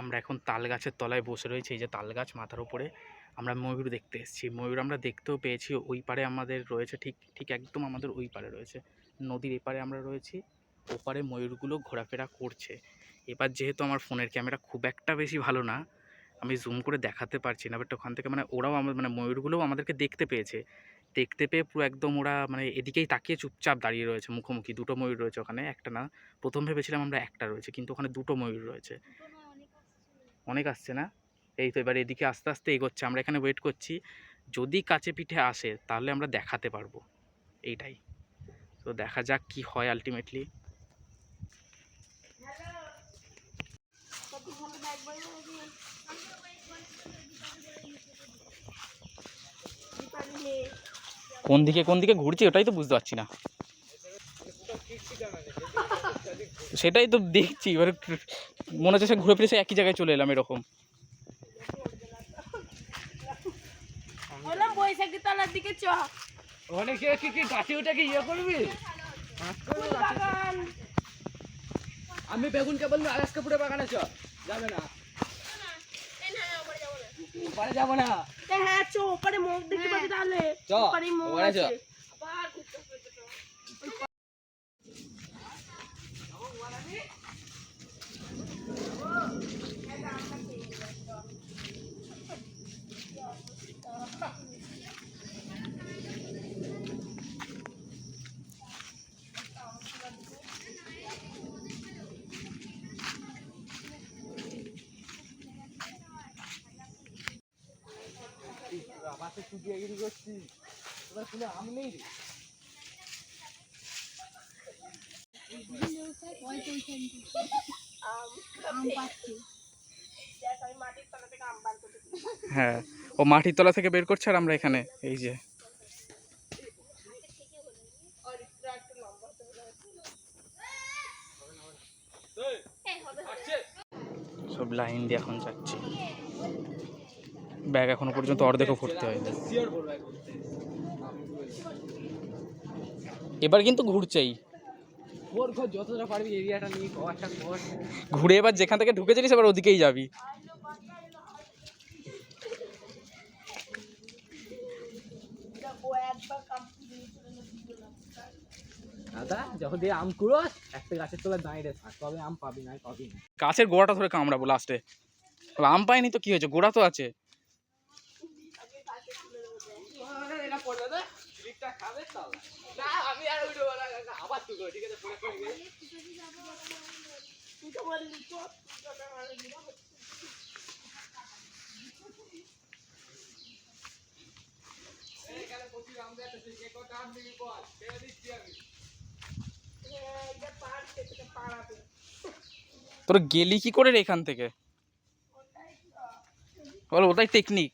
আমরা এখন তাল গাছের তলায় বসে রয়েছি, এই যে তাল গাছ মাথার উপরে আমরা ময়ূর দেখতে এসেছি। ময়ূর আমরা দেখতেও পেয়েছি, ওই পারে আমাদের রয়েছে ঠিক ঠিক একদম আমাদের ওই পারে রয়েছে। নদীর এপারে আমরা রয়েছি, ওপারে ময়ূরগুলো ঘোরাফেরা করছে। এবার যেহেতু আমার ফোনের ক্যামেরা খুব একটা বেশি ভালো না, আমি জুম করে দেখাতে পারছি না বাট ওখান থেকে মানে ওরাও আমার মানে ময়ূরগুলোও আমাদেরকে দেখতে পেয়েছে। দেখতে পেয়ে পুরো একদম ওরা মানে এদিকেই তাকিয়ে চুপচাপ দাঁড়িয়ে রয়েছে, মুখোমুখি। দুটো ময়ূর রয়েছে ওখানে, একটা না, প্রথম ভেবেছিলাম আমরা একটা রয়েছে, কিন্তু ওখানে দুটো ময়ূর রয়েছে। অনেক আসছে না। এই তো এবার এদিকে আস্তে আস্তে এগোচ্ছে, আমরা এখানে ওয়েট করছি। যদি কাছে পিঠে আসে, তাহলে আমরা দেখাতে পারব। এইটাই। তো দেখা যাক কি হয় আলটিমেটলি কোন দিকে কোন দিকে ঘুরছি, ওটাই তো বুঝতে পারছি না। সেটাই তো দেখছি, এবার মনে হচ্ছে সে ঘুরে ফিরে সে একই জায়গায় চলে এলাম এরকম। বললাম বৈশাখী তলার দিকে চ। অনেকে কি কি গাছে ওটা ইয়ে করবি? আমি বেগুন কে বলব আলাস কাপুরের বাগানে চ। যাবে না। ওপারে যাব না। হ্যাঁ চ ওপারে মুখ দেখতে পাবি তাহলে। চ, ওপারে মুখ চ। আছে। বাসে চুটিয়ে গিরি করছি তোরা শুনে আম নেই রে। হ্যাঁ ও মাটির তলা থেকে বের করছে আর আমরা এখানে এই যে। সব লাইন দিয়ে এখন যাচ্ছি ব্যাগ এখনও পর্যন্ত অর্ধেকও ভর্তি হয়নি। এবার কিন্তু ঘুরছেই। যতটা পারবি এরিয়াটা নিয়ে ঘুরে এবার যেখান থেকে ঢুকেছিলিস এবার ওদিকেই যাবি। দাদা যখন দিয়ে আম কুড়োস একটা গাছের তলায় দাঁড়িয়ে থাক তবে আম পাবি না পাবি না। গাছের গোড়াটা ধরে কামড়াবো লাস্টে আম পাইনি তো কি হয়েছে? গোড়া তো আছে এটা পড়বে না স্লিপটা খাবে তাও না আমি আর উঠে আবার তুই ঠিক আছে? পরে পরে গেলে। তুই তো বললি তো এখানে প্রচুর আম দেয় কে কটা আম বল? ছেড়ে দিচ্ছি আমি। এটা পার থেকে পাড়াতে। তোর গেলি কি করে রে এখান থেকে? বল ওটাই টেকনিক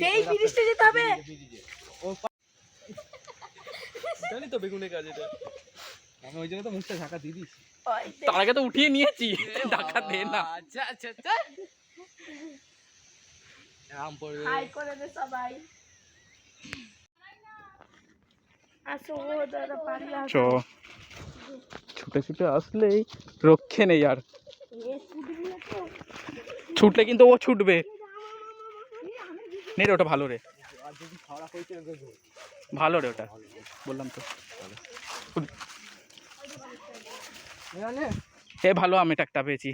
সেই ব্রিজটা যেতে হবে। জানি তো বেগুনের কাজ এটা। আমি ওই জন্য তো মুখটা ঢাকা দিয়ে দিচ্ছি তার আগে তো উঠিয়ে নিয়েছি। টাকা দে না। আচ্ছা আচ্ছা আচ্ছা। আম পড়বে। হাই করে দে সবাই। আসো ও দাদা পারি চ। ছুটে ছুটে আসলেই রক্ষে নেই আর। ছুটলে কিন্তু ও ছুটবে। নে রে, ওটা ভালো রে। ভালো রে ওটা, বললাম তো। এ, ভালো আমি টাকটা পেয়েছি।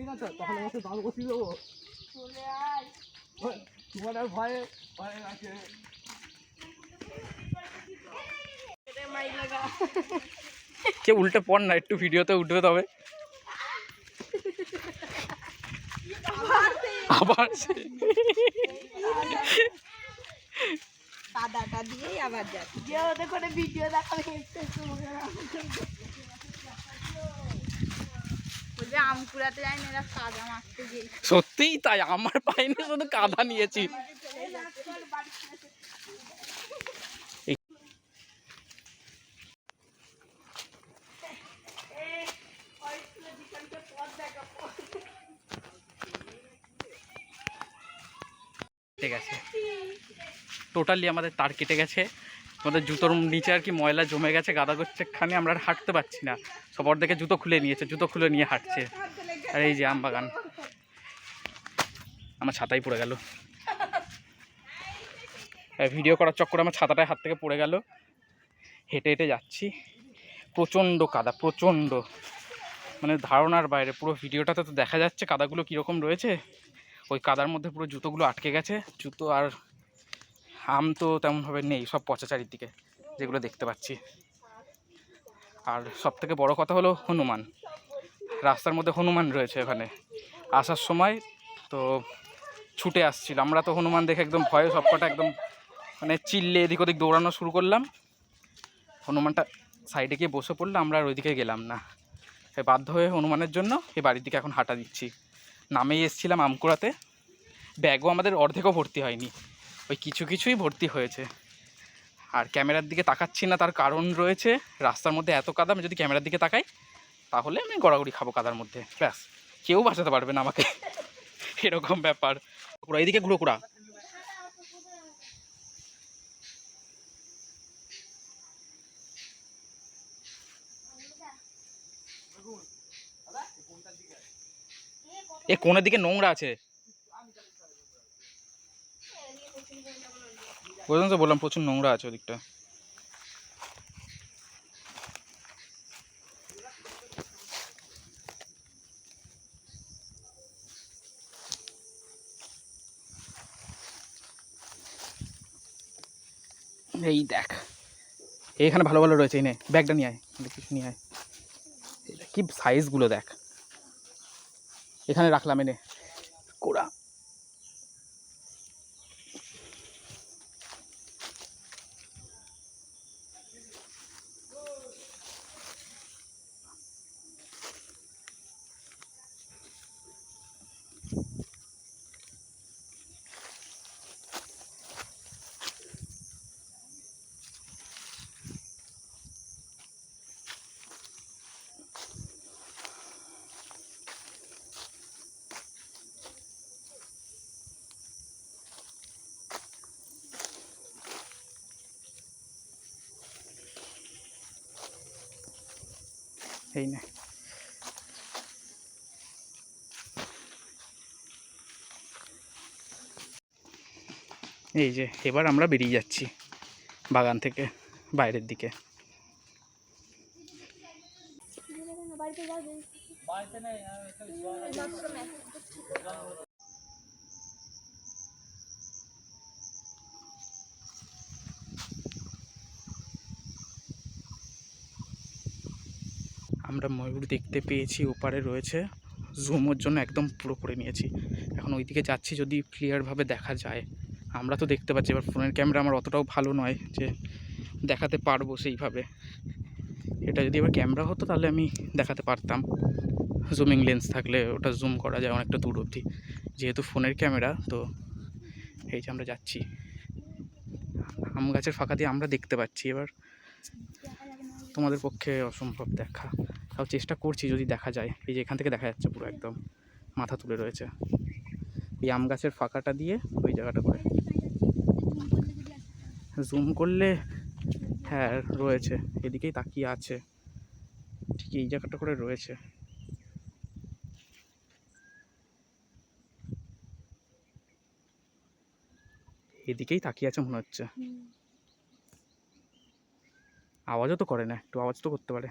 না তো তখন আমাকে দাম বসিয়ে দেবো চলে আয় ওই, তোমার আর ভয়ে ভয়ে আছে রে মাই লাগা কে উল্টে পড় না একটু ভিডিওতে উঠবে তবে। আবার সে- কাদাটা দিয়েই আবার যাচ্ছে। যে ওদের করে ভিডিও আম কুড়াতে যাই না এরা কাদা মারতে গিয়ে সত্যিই তাই আমার পাইনি শুধু কাদা নিয়েছি। আছে টোটালি আমাদের তার কেটে গেছে। আমাদের জুতোর নিচে আর কি ময়লা জমে গেছে, গাদা গোচ্ছেখানে আমরা আর হাঁটতে পারছি না। সব দেখে জুতো খুলে নিয়েছে, জুতো খুলে নিয়ে হাঁটছে। আর এই যে আম বাগান। আমার ছাতাই পড়ে গেল। ভিডিও করার চক্করে আমার ছাতাটায় হাত থেকে পড়ে গেল। হেঁটে হেঁটে যাচ্ছি। প্রচণ্ড কাদা, প্রচণ্ড। মানে ধারণার বাইরে, পুরো ভিডিওটাতে তো দেখা যাচ্ছে কাদাগুলো কীরকম রয়েছে। ওই কাদার মধ্যে পুরো জুতোগুলো আটকে গেছে। জুতো আর আম তো তেমনভাবে নেই, সব পচা চারিদিকে, যেগুলো দেখতে পাচ্ছি। আর সব থেকে বড়ো কথা হলো হনুমান। রাস্তার মধ্যে হনুমান রয়েছে এখানে। আসার সময় তো ছুটে আসছিল। আমরা তো হনুমান দেখে একদম ভয়ে সবকটা একদম মানে চিল্লে এদিক ওদিক দৌড়ানো শুরু করলাম। হনুমানটা সাইডে গিয়ে বসে পড়ল, আমরা আর ওইদিকে গেলাম না। বাধ্য হয়ে হনুমানের জন্য এই বাড়ির দিকে এখন হাঁটা দিচ্ছি। নামেই এসছিলাম আমকুড়াতে। ব্যাগও আমাদের অর্ধেকও ভর্তি হয়নি। ওই কিছু কিছুই ভর্তি হয়েছে। আর ক্যামেরার দিকে তাকাচ্ছি না, তার কারণ রয়েছে, রাস্তার মধ্যে এত কাদা, আমি যদি ক্যামেরার দিকে তাকাই, তাহলে আমি গড়াগড়ি খাব কাদার মধ্যে। ব্যাস, কেউ বাঁচাতে পারবে না আমাকে। এরকম ব্যাপার। ওরা এদিকে ঘুরো কুড়া। এ, কোনের দিকে নোংরা আছে? বুঝলাম তো বললাম, প্রচুর নোংরা আছে ওদিকটা। এই দেখ, এইখানে ভালো ভালো রয়েছে এনে ব্যাগটা নিয়ে আয়, কিছু নিয়ে আয়। কি সাইজগুলো দেখ। এখানে রাখলাম এনে। এই না। এই যে এবার আমরা বেরিয়ে যাচ্ছি বাগান থেকে বাইরের দিকে বাড়িতে নেই আমি একটা আমরা ময়ূর দেখতে পেয়েছি, ওপারে রয়েছে। জুমোর জন্য একদম পুরো করে নিয়েছি। এখন ওইদিকে যাচ্ছি যদি ক্লিয়ারভাবে দেখা যায়। আমরা তো দেখতে পাচ্ছি, এবার ফোনের ক্যামেরা আমার অতটাও ভালো নয় যে দেখাতে পারব সেইভাবে। এটা যদি এবার ক্যামেরা হতো তাহলে আমি দেখাতে পারতাম। জুমিং লেন্স থাকলে ওটা জুম করা যায় অনেকটা দূর অবধি। যেহেতু ফোনের ক্যামেরা তো এই যে আমরা যাচ্ছি। আম গাছের ফাঁকা দিয়ে আমরা দেখতে পাচ্ছি এবার। তোমাদের পক্ষে অসম্ভব দেখা। তাও চেষ্টা করছি যদি দেখা যায়। এই যে এখান থেকে দেখা যাচ্ছে পুরো একদম মাথা তুলে রয়েছে। এই আম গাছের ফাঁকাটা দিয়ে ওই জায়গাটা করে। জুম করলে হ্যাঁ রয়েছে। এদিকেই তাকিয়ে আছে। ঠিক এই জায়গাটা করে রয়েছে। এদিকেই তাকিয়ে আছে মনে হচ্ছে। আওয়াজও তো করে না একটু আওয়াজ তো করতে পারে।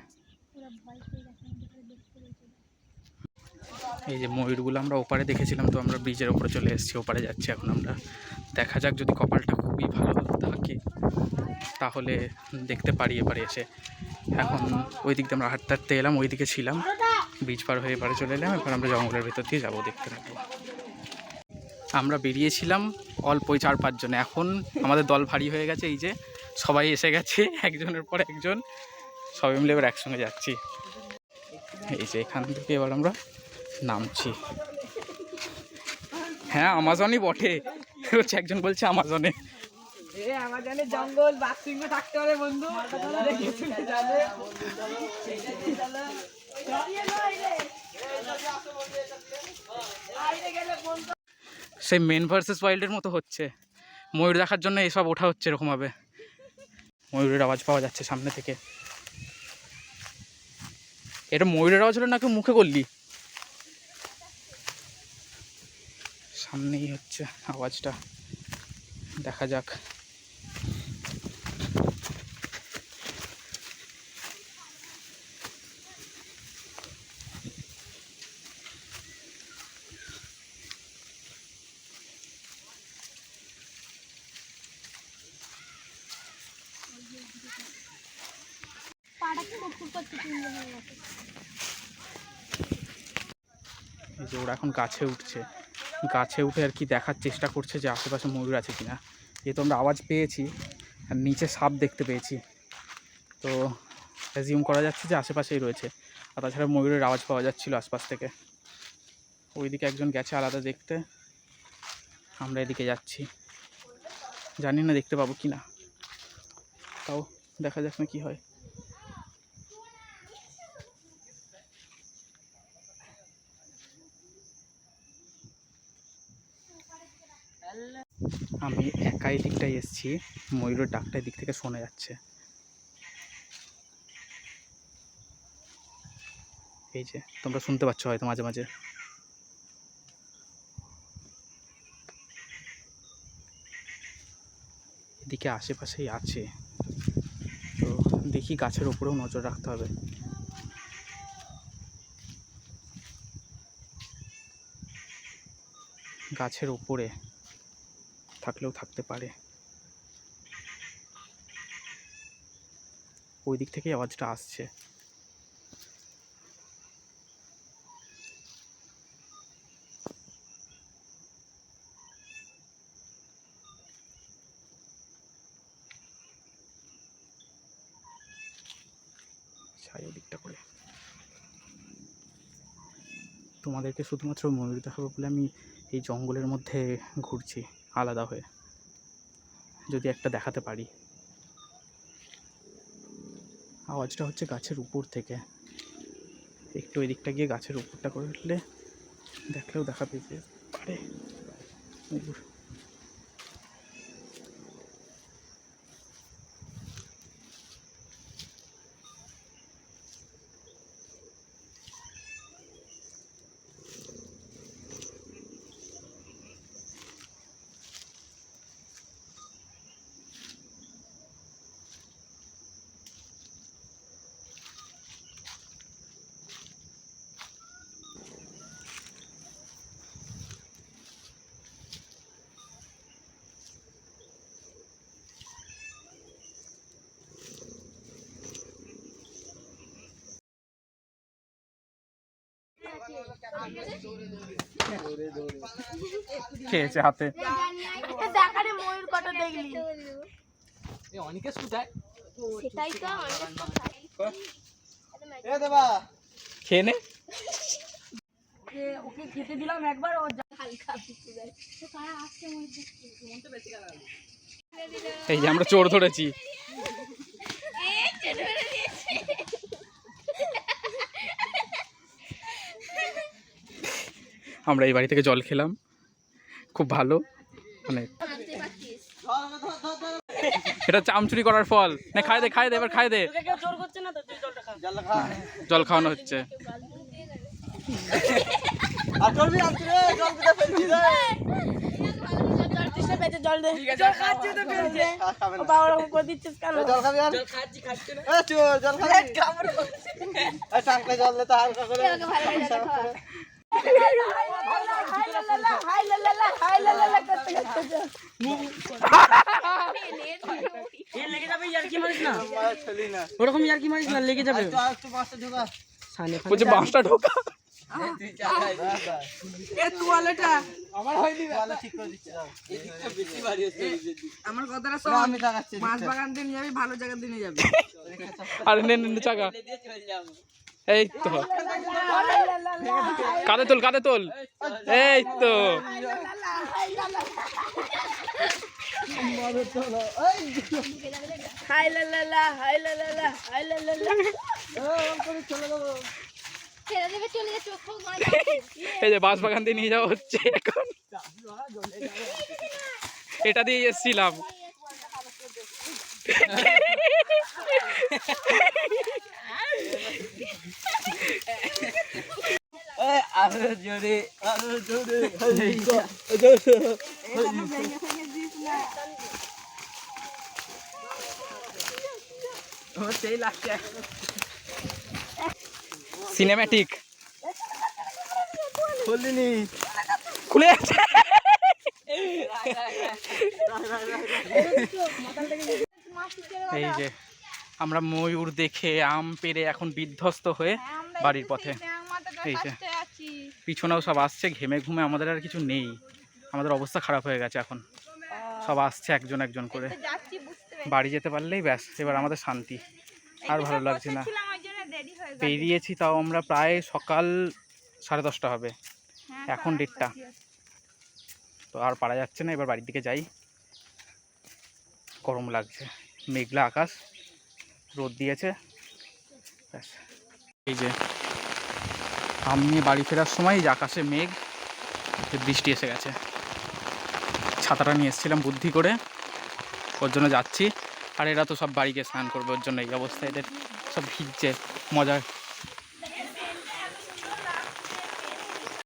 এই যে ময়ূরগুলো আমরা ওপারে দেখেছিলাম, তো আমরা ব্রিজের ওপরে চলে এসেছি, ওপারে যাচ্ছি এখন আমরা। দেখা যাক যদি কপালটা খুবই ভালো থাকে, তাহলে দেখতে পারি এবারে এসে। এখন ওই দিক দিয়ে আমরা হাঁটতে হাঁটতে এলাম ওই দিকে ছিলাম। ব্রিজ পার হয়ে এবারে চলে এলাম এবার আমরা জঙ্গলের ভেতর দিয়ে যাব, দেখতে থাকব আমরা বেরিয়েছিলাম অল্প ওই চার পাঁচজন এখন আমাদের দল ভারী হয়ে গেছে, এই যে সবাই এসে গেছে, একজনের পর একজন। সবাই মিলে এবার একসঙ্গে যাচ্ছি। এই যে এখান থেকে এবার আমরা নামছি। হ্যাঁ আমাজনই বটে। হচ্ছে একজন বলছে আমাজনে। জঙ্গল থাকতে বন্ধু। সেই মেন ভার্সেস ওয়াইল্ডের মতো হচ্ছে। ময়ূর দেখার জন্য এসব ওঠা হচ্ছে এরকমভাবে। ময়ূরের আওয়াজ পাওয়া যাচ্ছে সামনে থেকে। এটা ময়ূরের আওয়াজ হলো নাকি মুখে করলি সামনেই হচ্ছে আওয়াজটা। দেখা যাক। যে ওরা এখন গাছে উঠছে। গাছে উঠে আর কি দেখার চেষ্টা করছে যে আশেপাশে ময়ূর আছে কি কিনা। যেহেতু আমরা আওয়াজ পেয়েছি, আর নিচে সাপ দেখতে পেয়েছি। তো অ্যাজিউম করা যাচ্ছে যে আশেপাশেই রয়েছে। আর তাছাড়া ময়ূরের আওয়াজ পাওয়া যাচ্ছিল আশপাশ থেকে। ওইদিকে একজন গেছে আলাদা দেখতে। আমরা এদিকে যাচ্ছি। জানি না দেখতে পাবো কি না তাও দেখা যাক না কী হয়। আমি একাই দিকটায় এসেছি। ময়ূরের ডাকটা দিক থেকে শোনা যাচ্ছে। এই যে, তোমরা শুনতে পাচ্ছ হয়তো মাঝে মাঝে। এদিকে আশেপাশেই আছে। তো দেখি গাছের উপরেও নজর রাখতে হবে। গাছের উপরে থাকলেও থাকতে পারে। ওই দিক থেকেই আওয়াজটা আসছে। ছাই ওদিকটা করে। তোমাদেরকে শুধুমাত্র ময়ূর দেখাবো বলে আমি এই জঙ্গলের মধ্যে ঘুরছি। আলাদা হয়ে, যদি একটা দেখাতে পারি। আওয়াজটা হচ্ছে গাছের উপর থেকে। একটু ওই দিকটা গিয়ে গাছের উপরটা করে উঠলে দেখলেও দেখা পেতে পারে। খেয়েছে হাতে। দেখারে ময়ূর কটা দেখলি? এ অনেকে কোথায়? সেটাই তো অনেক দেবা। খেয়ে নে। ওকে খেতে দিলাম একবার ও এই যে আমরা চোর ধরেছি। আমরা এই বাড়ি থেকে জল খেলাম। খুব ভালো। মানে এটা চামচুরি করার ফল। না খাই দে খাই দে এবার খাই দে। জল খাওয়ানো হচ্ছে। জল দিতে ফেলছি রে। জল দে। জল খাচ্ছি তো ফেলছে ও বাবা ওরকম করে দিচ্ছিস কেন? জল খাবি আর জল খাচ্ছি খাচ্ছি না এ চোর জল খাবি এই টাঙ্কে জল দে তো হালকা করে হাই লা লা লা হাই লা লা লা করতে করতে মার ছেলি না ওরকম ইয়ার কি মারিস না লেগে যাবে তো আর একটু মাছটা ঢোকা সানে বলছে বাঁশটা ঢোকা তুই চালাই এ তোয়ালেটা আমার হয়নি ভালো ঠিক করে দিচ্ছি দাও এদিকটা বেশি ভারী হচ্ছে আমার কথাটা না, আমি দেখাচ্ছি মাছ বাগান দিয়ে নিয়ে যাবি ভালো জায়গা দিয়ে নিয়ে যাবি আরে নে নে নে, চাকা এই তো। কাঁধে তোল কাঁধে তোল। এই তো। এই যে বাঁশ বাগান দিয়ে নিয়ে যাওয়া হচ্ছে এখন। এটা দিয়ে এসছিলাম। আরও জোরে আরও জোরে সেই লাগছে সিনেম্যাটিক খুলিনি খুলে যাচ্ছে এই যে আমরা ময়ূর দেখে আম পেরে এখন বিধ্বস্ত হয়ে বাড়ির পথে। এই যে পিছনেও সব আসছে ঘেমে ঘুমে আমাদের আর কিছু নেই। আমাদের অবস্থা খারাপ হয়ে গেছে এখন। সব আসছে একজন একজন করে। বাড়ি যেতে পারলেই ব্যাস এবার আমাদের শান্তি। আর ভালো লাগছে না। বেরিয়েছি তাও আমরা প্রায় সকাল সাড়ে দশটা হবে। হ্যাঁ, এখন ডেটটা তো আর পারা যাচ্ছে না এবার বাড়ির দিকে যাই। গরম লাগছে মেঘলা আকাশ রোদ দিয়েছে। ব্যাস। এই যে, আমি বাড়ি ফেরার সময় যে আকাশে মেঘ বৃষ্টি এসে গেছে। ছাতাটা নিয়ে এসেছিলাম বুদ্ধি করে, ওর জন্য যাচ্ছি। আর এরা তো সব বাড়িকে স্নান করবে, ওর জন্য এই অবস্থায় এদের সব ভিজছে মজা